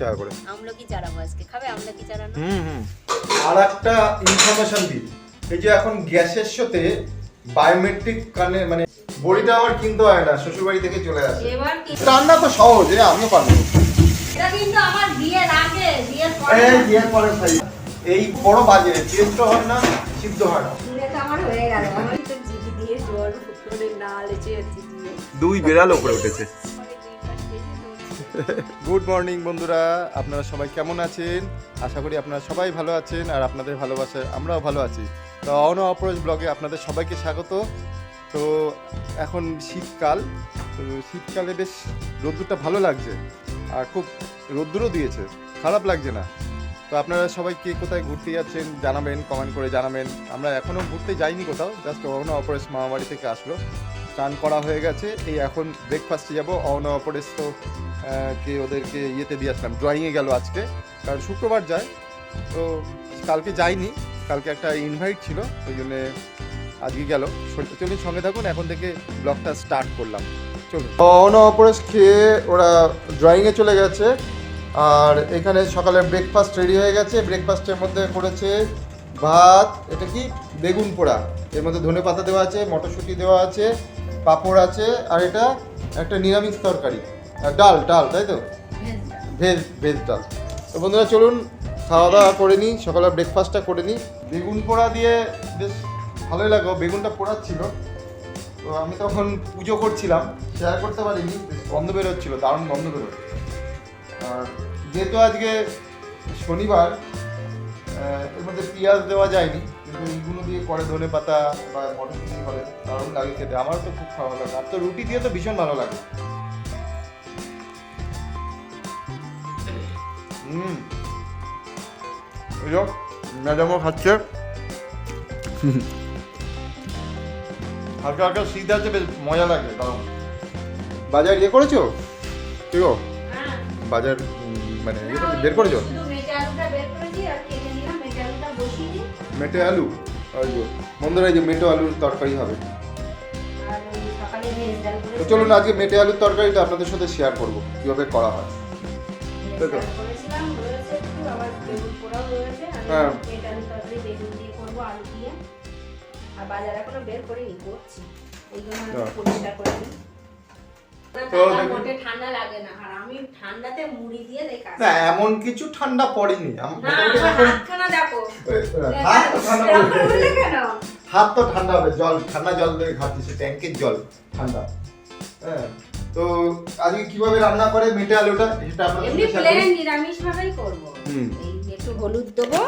টাকা করে আমলকি চারাবো আজকে? খাবে? আমলকি চারানো হুম হুম। আর একটা ইনফরমেশন দিই। এই যে এখন গ্যাসের সাথে বায়োমেট্রিক কানে মানে বড়িটা আমার কিনতে হয় না শ্বশুরবাড়ি থেকে চলে আসে। রান্না তো সহজ এ আমিও পারব। এটা কিন্তু আমার বিয়ের আগে বিয়ের পরে এই বিয়ের পরে খাই। এই বড় বাজে টেস্ট হয় না সিদ্ধ হয় না। আমার হয়ে গেল। আমি তো জিভি দিয়ে জল ফুটে না লেচে দুই বেড়াল উপরে উঠেছে। গুড মর্নিং বন্ধুরা। আপনারা সবাই কেমন আছেন? আশা করি আপনারা সবাই ভালো আছেন আর আপনাদের ভালোবাসায় আমরাও ভালো আছি। তো অন অপরজ ব্লগে আপনাদের সবাইকে স্বাগত। তো এখন শীতকাল, তো শীতকালে বেশ রোদ্দুরটা ভালো লাগছে আর খুব রোদ্দুরও দিয়েছে, খারাপ লাগছে না। তো আপনারা সবাই কে কোথায় ঘুরতে যাচ্ছেন জানাবেন কমেন্ট করে জানাবেন। আমরা এখনও ঘুরতে যাইনি কোথাও জাস্ট অন অপরেশ মামাবাড়ি থেকে আসলো। স্নান করা হয়ে গেছে। এই এখন ব্রেকফাস্টে যাব। তো কে ওদেরকে ইয়েতে দিয়ে আসলাম। ড্রয়িংয়ে গেল আজকে। কারণ শুক্রবার যায়। তো কালকে যাইনি। কালকে একটা ইনভাইট ছিল। ওই জন্যে আজকে গেল। চলুন সঙ্গে থাকুন। এখন থেকে ব্লগটা স্টার্ট করলাম। চলুন। অন অপরেশ খেয়ে ওরা ড্রয়িংয়ে চলে গেছে। আর এখানে সকালে ব্রেকফাস্ট রেডি হয়ে গেছে। ব্রেকফাস্টের মধ্যে করেছে ভাত, এটা কি? বেগুন পোড়া। এর মধ্যে ধনে পাতা দেওয়া আছে, মটরশুঁটি দেওয়া আছে। পাঁপড় আছে আর এটা একটা নিরামিষ তরকারি। আর ডাল ডাল তাই তো? ভেজ ভেজ ডাল। তো বন্ধুরা চলুন খাওয়া দাওয়া করে নিই সকালে ব্রেকফাস্টটা করে নিই। বেগুন পোড়া দিয়ে বেশ ভালোই লাগল বেগুনটা পোড়াচ্ছিল। তো আমি তখন পুজো করছিলাম শেয়ার করতে পারিনি গন্ধ বেরোচ্ছিল দারুণ গন্ধ বেরোয় আর যেহেতু আজকে শনিবার এর মধ্যে পেঁয়াজ দেওয়া যায়নি কিন্তু এইগুলো দিয়ে করে ধনে পাতা বা মটরশুঁটি করে দারুণ লাগে খেতে। আমারও তো খুব ভালো লাগে। আর তো রুটি দিয়ে তো ভীষণ ভালো লাগে। হুম। ম্যাডামও খাচ্ছে। হালকা হালকা শীত আছে বেশ মজা লাগে দারুণ। বাজার ইয়ে করেছ? কি গো? হ্যাঁ। বাজার মানে ইয়ে বের করেছ? মেটে আলু? বন্ধুরা এই যে মেটে আলুর তরকারি হবে। তো চলুন আজকে মেটে আলুর তরকারিটা আপনাদের সাথে শেয়ার করব কীভাবে করা হয়। হ্যাঁ। আর বাজার এখনও বের করিনি করছি। ওই জন্য। পরিষ্কার করে নিই। না, এমন কিছু ঠান্ডা পড়েনি। হাত তো ঠান্ডা হবে জল ঠান্ডা জল দিয়ে খাচ্ছি ট্যাঙ্কের জল ঠান্ডা। হ্যাঁ তো আজকে কীভাবে রান্না করে মেটে আলুটা সেটা আপনাদের এমনি প্লেন। নিরামিষ ভাবেই করব। হুম। একটু হলুদ দেবো।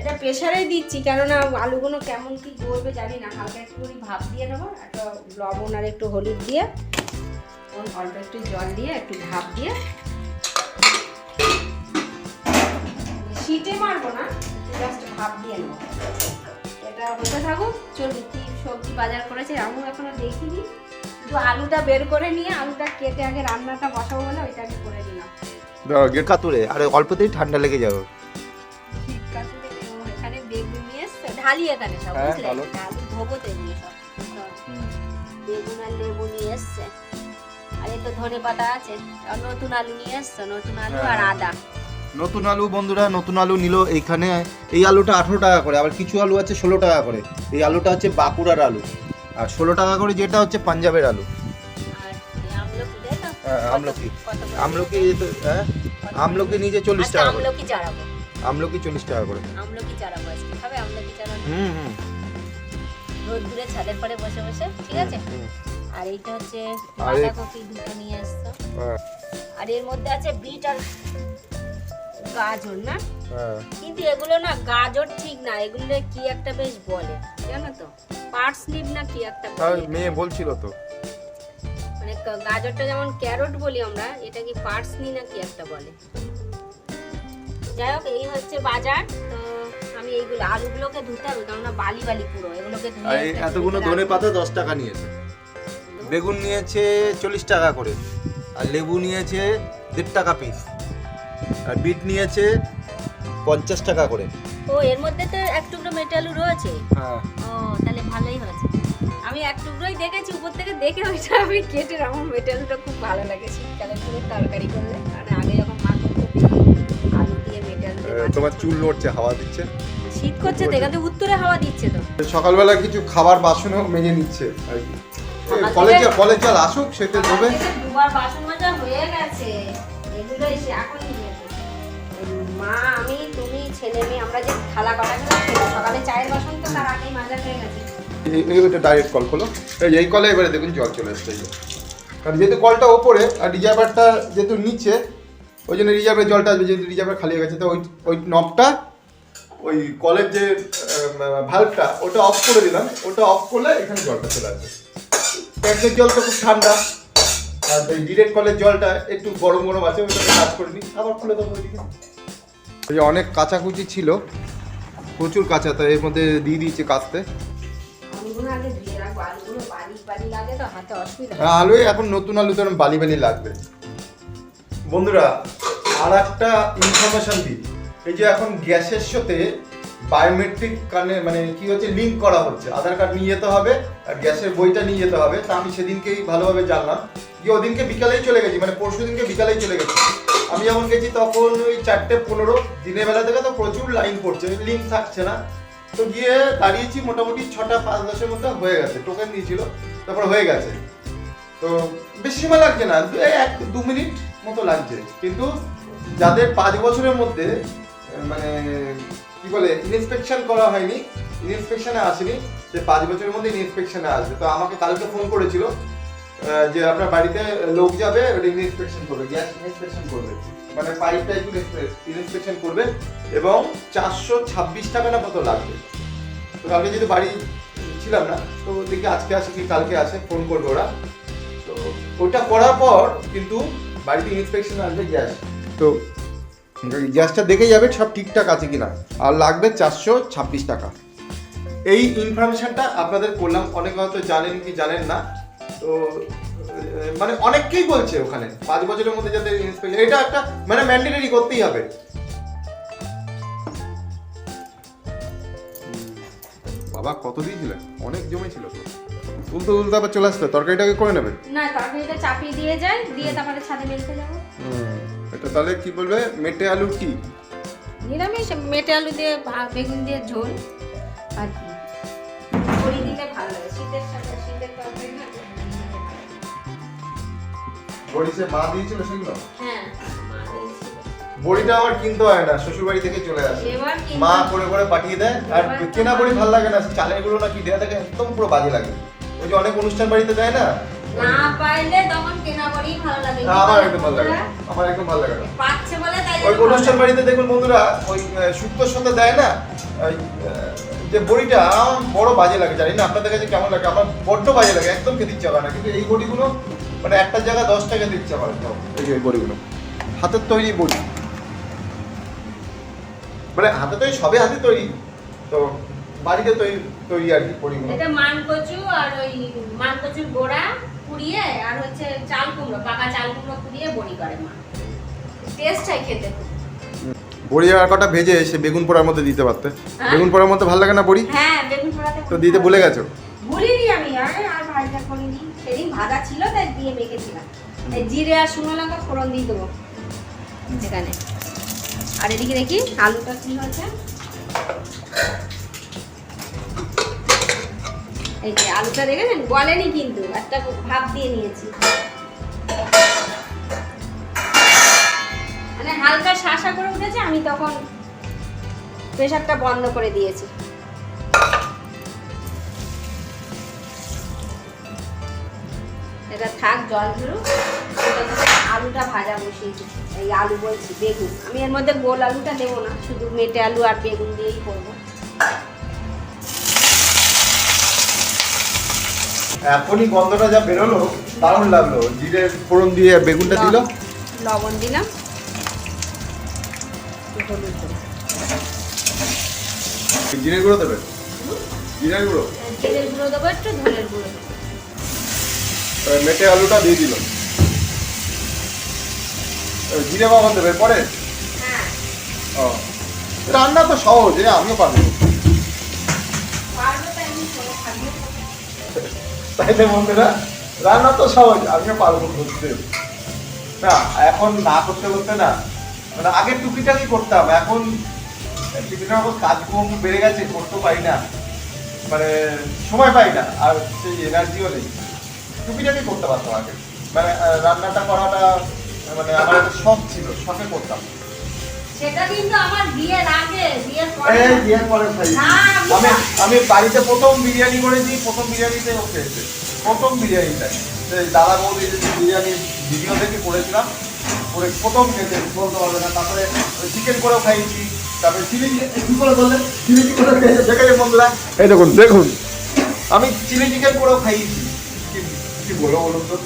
এটা প্রেসারে দিচ্ছি কেননা আলুগুলো কেমন কি করবে জানি না হালকা একটু ভাপ দিয়ে নেব একটা লবণ আর একটু হলুদ দিয়ে। অন- অল্প একটু জল দিয়ে একটু ভাপ দিয়ে সিটে মারবো না জাস্ট ভাপ দিয়ে নেব। এটা হতে থাকুক চলুন কি সবজি বাজার করেছে আমি এখনও দেখিনি। শুধু আলুটা বের করে নিয়ে আলুটা কেটে আগে রান্নাটা বসাবো বলে ওইটা আগে করে কাতুরে আরে অল্পতেই ঠান্ডা লেগে যাবে। কাকুরে ও এখানে বেগুন নিয়ে এসছে ঢালি এখানে সব হ্যাঁ, বুঝলে? আলু ধোবোতে নিয়ে সব। সব। বেগুন আর লেবু নিয়ে এসছে। আর এই তো ধনে পাতা আছে। আর নতুন আলু নিয়ে এসছে নতুন আলু আর হ্যাঁ। আদা। নতুন আলু বন্ধুরা নতুন আলু নিল এইখানে। এই আলুটা আঠেরো টাকা করে আবার কিছু আলু আছে ষোলো টাকা করে। এই আলুটা হচ্ছে বাঁকুড়ার আলু। আর ষোলো টাকা করে যেটা হচ্ছে পাঞ্জাবের আলু। আমলকি হ্যাঁ, আমলকি। হ্যাঁ? আমলকি নিজে চল্লিশ টাকা করে। আমলকি চল্লিশ টাকা করে। আমলকি চারাবো আজকে। খাবে আমলকি চারানো হুম হুম। রোদ দূরে ছাদের পরে বসে বসে ঠিক আছে? আর এইটা হচ্ছে বাঁধাকপি দুটো নিয়ে এসছো। হ্যাঁ, আর এর মধ্যে আছে বিট আর গাজর না? হ্যাঁ। কিন্তু এগুলো না গাজর ঠিক না এগুলো কি একটা বেশ বলে জানো তো? পার্সনিপ না কি একটা বলে? মেয়ে বলছিল তো। মানে গাজরটা যেমন ক্যারট বলি আমরা এটা কি পার্সনি না কি একটা বলে? যাই হোক এই হচ্ছে বাজার। তো আমি এইগুলো আলুগুলোকে ধুতে হবে কেননা বালি বালি পুরো এগুলোকে ধুয়ে এতগুলো ধনে পাতা দশ টাকা নিয়েছে। বেগুন নিয়েছে চল্লিশ টাকা করে আর লেবু নিয়েছে দেড় টাকা পিস আর বিট নিয়েছে পঞ্চাশ টাকা করে। ও এর মধ্যে তো এক টুকরো মেটে আলু রয়েছে? হ্যাঁ। ও তাহলে ভালোই হয়েছে। আমি এক টুকরোই দেখেছি উপর থেকে দেখে ওইটা আমি কেটে আমার মেটেলটা খুব ভালো লাগে শীতকালে করে তরকারি করলে। কারণ আগে যখন মা করতো আলু দিয়ে মেটেল তোমার চুল নড়ছে হাওয়া দিচ্ছে? শীত করছে তো এখান উত্তরে হাওয়া দিচ্ছে তো। সকালবেলা কিছু খাবার বাসনও মেজে নিচ্ছে আর কি। কলেজ কলেজ জল আসুক সেটা দেবে দুবার বাসন মাজা হয়ে গেছে। এগুলো এসে দিয়েছে মা আমি তুমি ছেলে মেয়ে আমরা যে থালা কটা খেলাম সকালে চায়ের বাসন তো তার আগেই মাজা হয়ে গেছে। এই- ডাইরেক্ট কল খোলো এই এই কলে এবারে দেখুন জল চলে এসছে কারণ যেহেতু কলটা ওপরে আর রিজার্ভারটা যেহেতু নিচে ওই জন্য রিজার্ভের জলটা আসবে যেহেতু রিজার্ভার খালি হয়ে গেছে তো ওই ওই নবটা ওই কলের যে ভাল্বটা ওটা অফ করে দিলাম। ওটা অফ করলে এখানে জলটা চলে আসবে। ট্যাঙ্কের জল তো খুব ঠান্ডা। আর ওই ডিরেক্ট কলের জলটা একটু গরম গরম আছে ওইটাকে কাজ করে নিই আবার খুলে দেবো ওইদিকে। ওই যে অনেক কাঁচাকুচি ছিল প্রচুর কাঁচা তো এর মধ্যে দিয়ে দিয়েছে কাস্তে। আলুগুলো আগে ধুয়ে রাখব। আলুগুলো বালি বালি লাগে তো হাতে অসুবিধা হয়। আলু এখন নতুন আলু তো বালি বালি লাগবে। বন্ধুরা আর একটা ইনফরমেশন দিই। এই যে এখন গ্যাসের সাথে বায়োমেট্রিক কানে মানে কি হচ্ছে লিঙ্ক করা হচ্ছে। আধার কার্ড নিয়ে যেতে হবে আর গ্যাসের বইটা নিয়ে যেতে হবে। তা আমি সেদিনকেই ভালোভাবে জানলাম। যে ওদিনকে বিকালেই চলে গেছি মানে পরশু দিনকে বিকালেই চলে গেছি। আমি যখন গেছি তখন ওই চারটে পনেরো, দিনের বেলা থেকে তো প্রচুর লাইন পড়ছে লিঙ্ক থাকছে না। তো গিয়ে দাঁড়িয়েছি মোটামুটি ছটা, পাঁচ, দশের মধ্যে হয়ে গেছে টোকেন দিয়েছিল, তারপর হয়ে গেছে। তো বেশি সময় লাগছে না এক, দু মিনিট মতো লাগছে। কিন্তু যাদের পাঁচ বছরের মধ্যে মানে কি বলে ইনস্পেকশন করা হয়নি ইনস্পেকশনে আসেনি সে পাঁচ বছরের মধ্যে ইনস্পেকশনে আসবে। তো আমাকে কালকে ফোন করেছিল যে আপনার বাড়িতে লোক যাবে ইনস্পেকশন করবে, গ্যাস ইনস্পেকশন করবে। মানে পাইপটা একটু ইনস্পেকশন করবে, এবং চারশো ছাব্বিশ টাকা না কত লাগবে। তো কালকে যেহেতু বাড়ি ছিলাম না, তো দেখি আজকে আসে কি কালকে আসে ফোন করবে ওরা। তো ওটা করার পর কিন্তু বাড়িতে ইন্সপেকশন আসবে, গ্যাস। তো গ্যাসটা দেখে যাবে সব ঠিকঠাক আছে কিনা। আর লাগবে চারশো ছাব্বিশ টাকা। এই ইনফরমেশনটা আপনাদের করলাম অনেকে হয়তো জানেন কি জানেন না। তো মানে অনেককেই বলছে ওখানে পাঁচ বছরের মধ্যে যাদের এটা একটা মানে ম্যান্ডেটারি করতেই হবে। বাবা কত দিয়েছিলেন অনেক জমেছিল তো। তুলতে তুলতে আবার চলে আসবে তরকারিটাকে করে নেবে। না তরকারিটা চাপিয়ে দিয়ে যায় দিয়ে তারপরে ছাদে মেলতে যাব। এটা তাহলে কি বলবে? মেটে আলুর কি? নিরামিষ মেটে আলু দিয়ে বেগুন দিয়ে ঝোল আর কি। বড়ি দিলে ভালো লাগে। শীতের সাথে শীতের তরকারি না বড়ি। বড়িসে মা দিয়েছিল সেগুলো? হ্যাঁ। বড়িটা আবার কিনতে হয় না শ্বশুর বাড়ি থেকে চলে আসে। মা করে করে পাঠিয়ে দেয় আর কেনা বড়ি ভালো লাগে না চালের গুঁড়ো নাকি দেওয়া থাকে একদম পুরো বাজে লাগে। ওই যে অনেক অনুষ্ঠান বাড়িতে দেয় না না পাইলে তখন কেনা বড়ি ভালো লাগে। আমার একদম ভালো লাগে আমার একদম ভালো লাগে না। পাচ্ছে বলে তাই ওই অনুষ্ঠান বাড়িতে দেখুন বন্ধুরা ওই আহ, শুক্তোর সাথে দেয় না যে বড়িটা বড় বাজে লাগে জানি না আপনাদের কাছে কেমন লাগে? আমার বড্ড বাজে লাগে একদম খেতে ইচ্ছা করে না। কিন্তু এই বড়িগুলো মানে একটা জায়গা দশ টাকা দিতে ইচ্ছা করে এই যে বড়িগুলো। হাতের তৈরি বড়ি। মানে হাতে তৈরি সবে হাতে তৈরি। তো বাড়িতে তৈরি তৈরি আর কি বড়িগুলো। এটা মান কচু আর ওই মান কচুর গোড়া। পুড়িয়ে আর হচ্ছে চাল কুমড়ো পাকা চাল কুমড়ো পুড়িয়ে বড়ি করে মা। টেস্ট হয় খেতে বড়ি আর কটা ভেজে সে বেগুন পোড়ার মধ্যে দিতে পারতে। হ্যাঁ? বেগুন পোড়ার মধ্যে ভালো লাগে না বড়ি? হ্যাঁ বেগুন পোড়াতে তো দিতে ভুলে গেছো? ভুলিনি আমি আরে আর ভাজা করিনি। সেদিন ভাজা ছিল তাই দিয়ে মেখেছিলাম। জিরে আর শুকনো লঙ্কা ফোড়ন দিয়ে দেবো। এখানে আর এদিকে দেখি আলুটা কি হচ্ছে এই যে আলুটা দেখেছেন? গলেনি কিন্তু, একটা ভাপ দিয়ে নিয়েছি। মানে হালকা শাসা করে উঠেছে, আমি তখন প্রেশারটা বন্ধ করে দিয়েছি। এটা থাক, জল ধরুক আলুটা ভাজা বসিয়ে এই আলু বলছি, বেগুন। আমি এর মধ্যে গোল আলুটা দেবো না, শুধু মেটে আলু আর বেগুন দিয়েই করব। এখনই গন্ধটা যা বেরোলো দারুণ লাগল। জিরে ফোড়ন দিয়ে বেগুনটা দিল? লব- লবণ দিলাম। জিরে গুঁড়ো দেবে? জিরে গুঁড়ো? জিরের গুঁড়ো দেবো একটু ধনের গুঁড়ো মেটে আলুটা দিয়ে দিল। জিরে বাগান দেবে পরে? হ্যাঁ। ও রান্না তো সহজ আমিও পারব। পারবে তাই আমি করে থাকব তাই না বন্ধুরা, রান্না তো সহজ, আমিও পারব করতে না, এখন না করতে করতে না মানে আগে টুকিটাকি করতাম, এখন বিভিন্ন রকম কাজ কম বেড়ে গেছে, করতে পারি না। মানে সময় পাই না, আর সেই এনার্জিও নেই। টুকিটাকি করতে পারতাম আগে। মানে রান্নাটা করাটা মানে আমার একটা শখ ছিল, শখে করতাম। সেটা কিন্তু আমার বিয়ের আগে বিয়ের পরে এই বিয়ের পরে খাই। আমি আমি বাড়িতে প্রথম বিরিয়ানি করেছি প্রথম বিরিয়ানিতে ও খেয়েছে। প্রথম বিরিয়ানিটাই সেই দাদা বৌদি যে বিরিয়ানি ভিডিও দেখে করেছিলাম করে প্রথম খেতে বলতে পারবে না। তারপরে চিকেন করেও খাইয়েছি তারপরে চিলি কি করে চিলি চিকেন খেয়েছে বন্ধুরা। এই দেখুন দেখুন। আমি চিলি চিকেন করেও খাইয়েছি। কি কি বলো বলুন তো?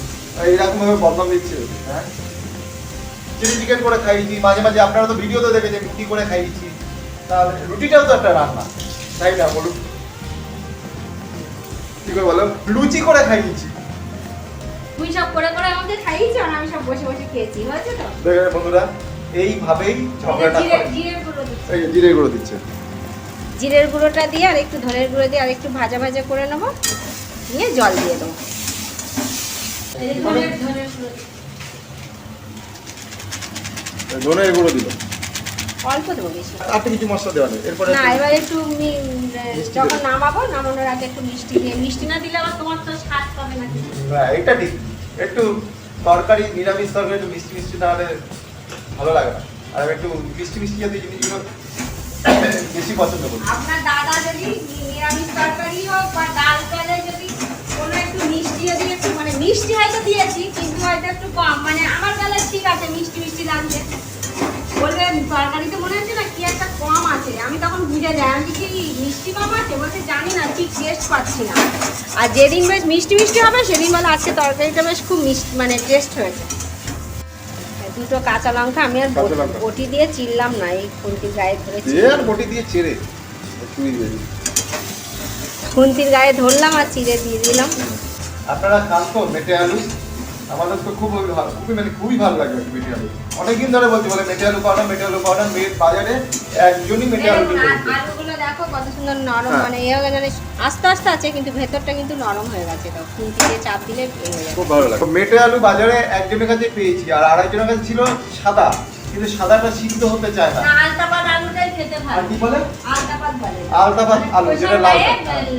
এইরকম ভাবে বদনাম দিচ্ছে। হ্যাঁ? চিলি চিকেন করে খাইয়েছি মাঝে মাঝে আপনারা তো ভিডিও ভিডিওতে দেখেছেন কি করে খাইয়েছি। তাহলে রুটিটাও তো একটা রান্না। তাই না বলুন? কি করে বলো? লুচি করে খাইয়েছি। তুই সব করে করে আমাকে খাইয়েছি আর আমি সব বসে বসে খেয়েছি হয়েছে তো? দেখেন বন্ধুরা এইভাবেই ঝগড়াটা জিরে গুঁড়ো দিচ্ছি। এই জিরে গুঁড়ো দিচ্ছে। জিরের গুঁড়োটা দিয়ে আর একটু ধনের গুঁড়ো দিয়ে আর একটু ভাজা ভাজা করে নেব নিয়ে জল দিয়ে দেবো। ধনের- গুঁড়ো দিল। অল্প দেবো বেশি। আর কিছু মশলা দেওয়া নেই। এরপরে না এবার একটু মিষ্টি যখন নামাবো নামানোর আগে একটু মিষ্টি দিয়ে মিষ্টি না দিলে আবার তোমার তো স্বাদ পাবে না কিছু। এটা ঠিক। একটু তরকারি নিরামিষ তরকারি একটু মিষ্টি মিষ্টি না হলে ভালো লাগে না। আর আমি একটু মিষ্টি মিষ্টি জাতীয় জিনিসগুলো বেশি পছন্দ করি। আপনার দাদা যদি নিরামিষ তরকারি হোক বা ডাল চালে যদি কোনো একটু মিষ্টি যদি একটু মানে মিষ্টি হয়তো দিয়েছি কিন্তু হয়তো একটু কম। মানে আমার বেলা ঠিক লাগছে। বলবে তরকারিতে মনে হচ্ছে না কি একটা কম আছে। আমি তখন বুঝে যাই। আমি কি মিষ্টি কম আছে? বলতে জানি না ঠিক টেস্ট পাচ্ছি না। আর যেদিন বেশ মিষ্টি মিষ্টি হবে সেদিন বলে আজকে তরকারিটা বেশ খুব মিষ্টি মানে টেস্ট হয়েছে। দুটো কাঁচা লঙ্কা আমি আর বটি দিয়ে চিনলাম না এই খুন্তির গায়ে আর বটি দিয়ে চেড়ে খুন্তির গায়ে ধরলাম আর চিড়ে দিয়ে দিলাম। আপনারা খান তো মেটে আলু আমাদের তো খুব ভালো খুবই মানে খুবই ভালো লাগে মেটে আলু অনেকদিন ধরে বলছি বলে মেটে আলু পাওয়া মেটে আলু পাওয়া মেয়ে বাজারে একজনই মেটে আলু আর- আলুগুলো দেখো কত সুন্দর নরম হ্যাঁ। মানে এ হয়ে গেছে আস্তে আস্তে আছে কিন্তু ভেতরটা কিন্তু নরম হয়ে গেছে তো। খুন্তি দিয়ে চাপ দিলে খুব ভালো লাগে। মেটে আলু বাজারে একজনের কাছে পেয়েছি আর আরেকজনের কাছে ছিল সাদা কিন্তু সাদাটা সিদ্ধ হতে চায় না। আলতাপাত আলুটাই খেতে আর ভালো কি বলে? আলতাপাত বলে। আলতাপাত আলু, যেটা লাল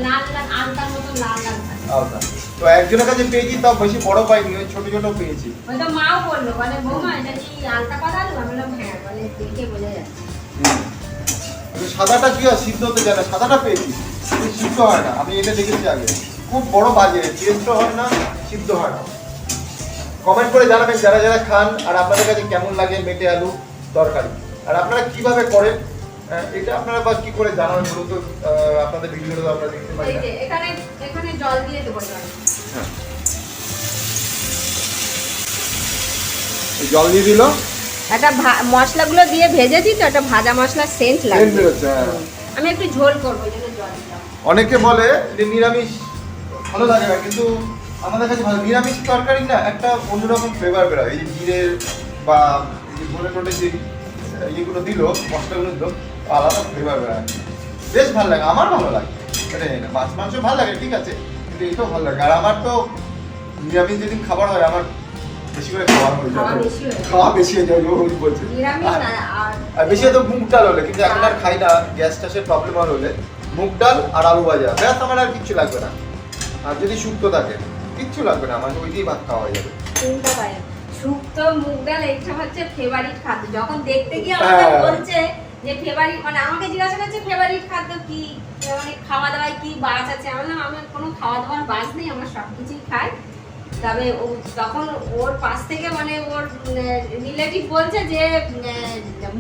লাল লাল আলতার মতো লাল লাল থাকে আলাদা তো একজনের কাছে পেয়েছি তাও বেশি বড় পাইনি ওই ছোট ছোট পেয়েছি। তো মাও বলল বলে বৌমা এটা কি আলতাপাত আলু আমি বললাম হ্যাঁ বলে দেখে বোঝা যাচ্ছে। সাদাটা কি হয় সিদ্ধ হতে যায় না? সাদাটা পেয়েছি সিদ্ধ হয় না। আমি এটা দেখেছি আগে। খুব বড় বাজে টেস্টও হয় না সিদ্ধ হয় না। কমেন্ট করে জানাবেন যারা যারা খান আর আপনাদের কাছে কেমন লাগে মেটে আলু তরকারি। আর আপনারা কীভাবে করেন? এটা আপনারা বা কি করে জানাবেন বলুন তো আপনাদের ভিডিওটা আমরা দেখতে পাই এই যে এখানে এখানে জল দিয়ে দেবো জল। হ্যাঁ। জল দিয়ে দিল? একটা মশলাগুলো দিয়ে ভেজেছি তো একটা ভাজা মশলা সেন্ট লাগবে। হ্যাঁ। আমি একটু ঝোল করব জন্য জল অনেকে বলে যে নিরামিষ ভালো লাগে না কিন্তু আমাদের কাছে ভালো নিরামিষ তরকারি না একটা অন্যরকম ফ্লেভার বেরোয়। এই যে জিরের বা এই যে টনে যে ইয়েগুলো দিল মশলাগুলো দিল আলাদা ফ্লেভার বেরোয় বেশ ভালো লাগে আমার ভালো লাগে। এটা জানি না মাছ মাংস ভালো লাগে ঠিক আছে কিন্তু এটাও ভালো লাগে। আর আমার তো নিরামিষ যেদিন খাবার হয় আমার বেশি করে খাওয়া হয়ে যায়। খাওয়া বেশি হয়ে ও বলছে। আর- বেশি তো মুগ ডাল হলে কিন্তু এখন আর খাই না গ্যাস ট্যাসের প্রবলেম আর হলে। মুগ ডাল আর আলু ভাজা ব্যাস আমার আর কিচ্ছু লাগবে না। আর যদি শুক্তো থাকে কিচ্ছু লাগবে না আমার ওই দিয়েই ভাত খাওয়া হয়ে যাবে। শুক্তো মুগ ডাল এইটা হচ্ছে ফেভারিট খাদ্য। যখন দেখতে গিয়ে আমাকে হ্যাঁ। বলছে যে ফেভারিট মানে আমাকে জিজ্ঞাসা করছে, ফেভারিট খাদ্য কি? মানে খাওয়া দাওয়ায় কি বাজ আছে? আমি বললাম, আমার কোনো খাওয়া দাওয়ার বাজ নেই, আমার সব কিছুই খাই। তবে ও তখন ওর পাশ থেকে মানে ওর রিলেটিভ বলছে যে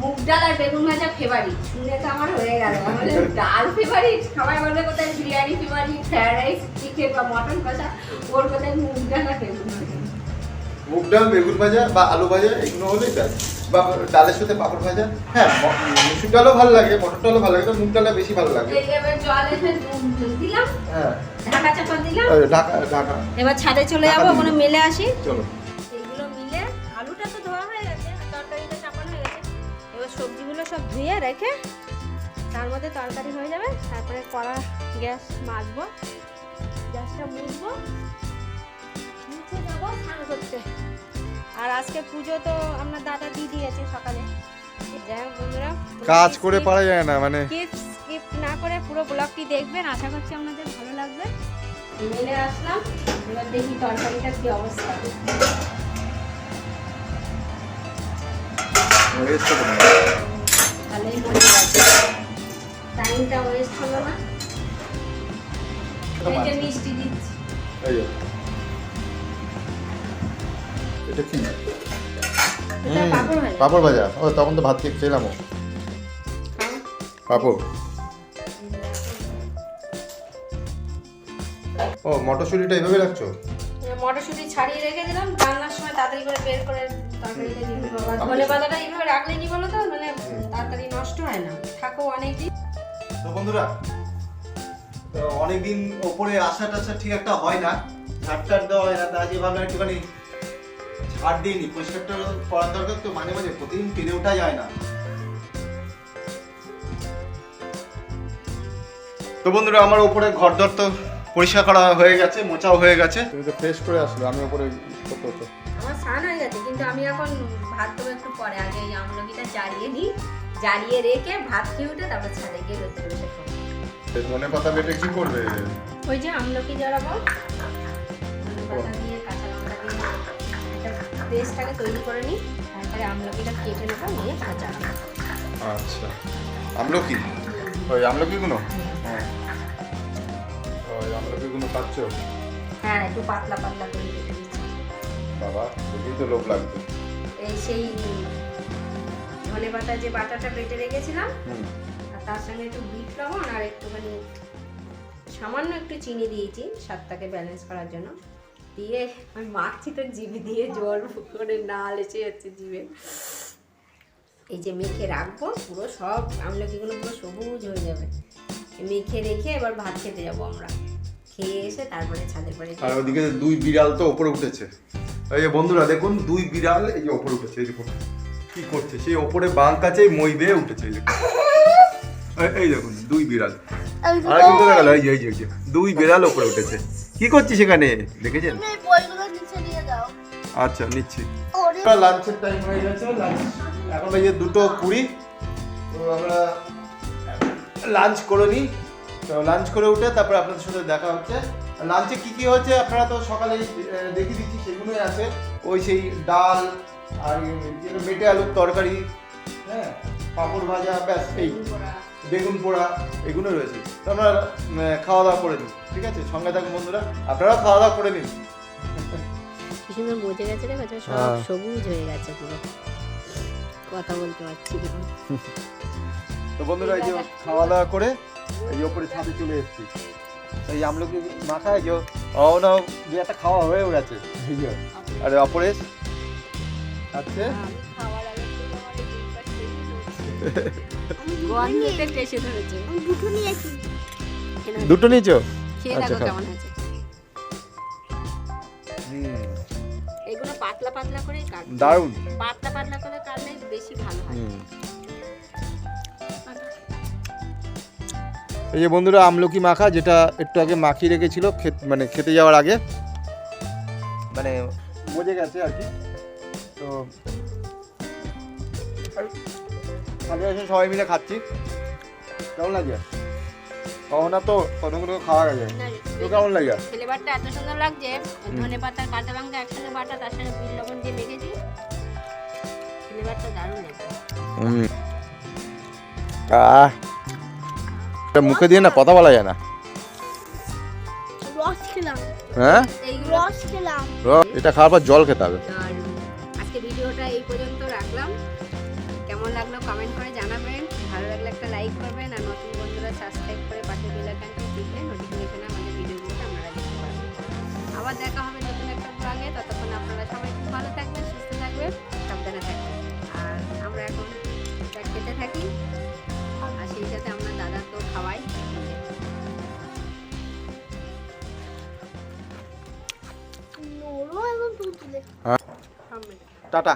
মুগ ডাল আর বেগুন ভাজা ফেভারিট। শুনে তো আমার হয়ে গেল। ডাল ফেভারিট? সবাই বলবে কোথায় biryani favourite fried rice chicken বা মটন কষা ওর কোথায় মুগ ডাল আর বেগুন ভাজা? মুগ ডাল, বেগুন ভাজা বা আলু ভাজা, এগুলো হলেই ব্যাস। বা ডালের সাথে পাপড় ভাজা হ্যাঁ মুসুর ডালও ভালো লাগে মটর ডালও ভালো লাগে মুগ ডালটা বেশি ভালো লাগে। হ্যাঁ। ঢাকা ঢাকা এবার ছাদে চলে যাব ওখানে মেলে আসি। চলো। এইগুলো মিলে আলুটা তো ধোয়া হয়ে গেছে তরকারিটা চাপানো হয়ে গেছে। এবার সবজিগুলো সব ধুয়ে রেখে তার মধ্যে তরকারি হয়ে যাবে তারপরে কড়া গ্যাস মাজবো গ্যাস হাতটা মুছবো মুছে যাব স্নান করতে। আর আজকে পুজো তো আপনার দাদা দিয়ে দিয়েছে সকালে। যাই হোক বন্ধুরা কাজ করে পারা যায় না মানে স্কিপ স্কিপ না করে পুরো ব্লগটি দেখবেন। আশা করছি আপনাদের ভালো লাগবে। মেলে আসলাম এবার দেখি তরকারিটা কি অবস্থা। মনে গেছে টাইমটা ওয়েস্ট হলো না। মিষ্টি দিচ্ছি। এটা কি পাঁপড় ভাজা। ও তখন তো ভাত খেয়ে খেলাম। পাঁপড়। ও মটরশুঁটিটা এইভাবে রাখছো? মটরশুঁটি ছাড়িয়ে রেখে দিলাম রান্নার সময় তাড়াতাড়ি করে বের করে তরকারিতে ধনে পাতাটা এইভাবে রাখলে কি বলো তো? মানে তাড়াতাড়ি নষ্ট হয় না। থাকো অনেকদিন। তো বন্ধুরা তো অনেকদিন ওপরে আসা টাসা ঠিক একটা হয় না। ঝাড় টাড় দেওয়া হয় না তা ভাবলাম একটুখানি ঝাড় দিইনি পরিষ্কারটা করার দরকার তো মাঝে মাঝে প্রতিদিন পেরে ওঠা যায় না। তো বন্ধুরা আমার ওপরে ঘর দর তো পরিষ্কার করা হয়ে গেছে মোচাও হয়ে গেছে। তুমি তো ফ্রেশ করে আসলো আমি ওপরে করতে হতো আমার স্নান হয়ে গেছে কিন্তু আমি এখন ভাত দেবো একটু পরে। আগে এই আমলকিটা জ্বালিয়ে নিই জ্বালিয়ে রেখে ভাত খেয়ে উঠে তারপর ছাদে গিয়ে রোদ খাব। ধনে পাতা বেটে কি করবে? ওই যে আমলকি জড়াবো ধনে পাতা দিয়ে কাঁচা লঙ্কা দিয়ে পেস্টটাকে তৈরি করে নিই তারপরে আমলকিটা কেটে নেব নিয়ে ভাজা আচ্ছা। আমলকি? ওই আমলকিগুলো? হ্যাঁ। ওই আমলকিগুলো পাচ্ছ হ্যাঁ একটু পাতলা পাতলা করে বাবা দেখেই তো লোভ লাগবে এই সেই ধনে পাতা যে বাটাটা বেটে রেখেছিলাম আর তার সঙ্গে একটু বিট লবণ আর একটুখানি সামান্য একটু চিনি দিয়েছি স্বাদটাকে ব্যালেন্স করার জন্য। দিয়ে আমি মাখছি তো জিভে দিয়ে জল করে নাল এসে যাচ্ছে জিভে। এই যে মেখে রাখব পুরো সব আমলকিগুলো পুরো সবুজ হয়ে যাবে। মেখে রেখে এবার ভাত খেতে যাব আমরা। খেয়ে এসে তারপরে ছাদের পরে আর ওদিকে দুই বিড়াল তো ওপরে উঠেছে। এই যে বন্ধুরা দেখুন দুই বিড়াল এই যে ওপরে উঠেছে এই দেখুন কি করছে? সেই ওপরে বাঁক কাছেই মই বেয়ে উঠেছে এই দেখুন। এই- দেখুন দুই বিড়াল। আর কিন্তু দেখা গেল এই যে এই যে, এই যে দুই বিড়াল ওপরে উঠেছে। কি করছিস সেখানে দেখেছেন? আচ্ছা নিচ্ছি। লাঞ্চের টাইম হয়ে গেছে এখন যে দুটো কুড়ি তো আমরা লাঞ্চ করে নিই। তো লাঞ্চ করে উঠে তারপরে আপনাদের সাথে দেখা হচ্ছে। লাঞ্চে কি কি হচ্ছে আপনারা তো সকালে দেখিয়ে দিচ্ছি সেগুলোই আছে। ওই সেই ডাল আর যেগুলো মেটে আলুর তরকারি হ্যাঁ পাঁপড় ভাজা ব্যাস এই। বেগুন পোড়া এগুলো রয়েছে। তো আমরা খাওয়া দাওয়া করে নিই ঠিক আছে? সঙ্গে থাকুন বন্ধুরা আপনারাও খাওয়া দাওয়া করে নিন। কি সুন্দর বোঝে গেছে রে সব হ্যাঁ। সবুজ হয়ে গেছে পুরো। কথা বলতে পারছি তো বন্ধুরা এই যে খাওয়া দাওয়া করে এই ওপরে ছাদে চলে এসেছি। এই আমলকি মাখা এই যে ও না যে একটা খাওয়া হয়ে গেছে। আরে অপরেশ? আচ্ছা গন্ধতে টেসে ধরেছে। দুটো নিয়েছি। দুটো নিয়েছো? আচ্ছা, খাও। কেমন এগুলো পাতলা পাতলা করেই কাট দারুণ। পাতলা পাতলা করে কাটলে বেশি ভালো হয়। এই যে বন্ধুরা আমলকি মাখা যেটা একটু আগে মাখিয়ে রেখেছিল খেত- মানে খেতে যাওয়ার আগে। মানে মজে গেছে আর কি। তো সাথে এসে সবাই মিলে খাচ্ছি। কেমন লাগে কখনো তো কতগুলো খাওয়া গেছে? তো কেমন লাগে ফ্লেভারটা এত সুন্দর লাগছে ধনে পাতার কাঁচা লঙ্কা একসঙ্গে বাটা তার সঙ্গে বিট লবণ দিয়ে মেখেছি। ফ্লেভারটা দারুণ লাগছে। আহ এটা মুখে দিয়ে না কথা বলা যায় না? রস খেলাম। হ্যাঁ? রস খেলাম। এটা খাওয়ার পর জল খেতে হবে। আজকে ভিডিওটা এই পর্যন্ত কেমন লাগল কমেন্ট করে জানাবেন। ভালো লাগলে একটা লাইক করবেন আর নতুন বন্ধুরা সাবস্ক্রাইব করে পাশে বেল আইকনটা টিপলে নোটিফিকেশনে আমাদের ভিডিওগুলো আপনারা দেখতে পারবেন আবার দেখা হবে নতুন একটা ব্লগে ততক্ষণ আপনারা সবাই খুব ভালো থাকবেন সুস্থ থাকবেন সাবধানে থাকবেন। আর আমরা এখন খেতে থাকি। আর সেই সাথে আমরা দাদা তো খাওয়াই। সব মিলে। টাটা।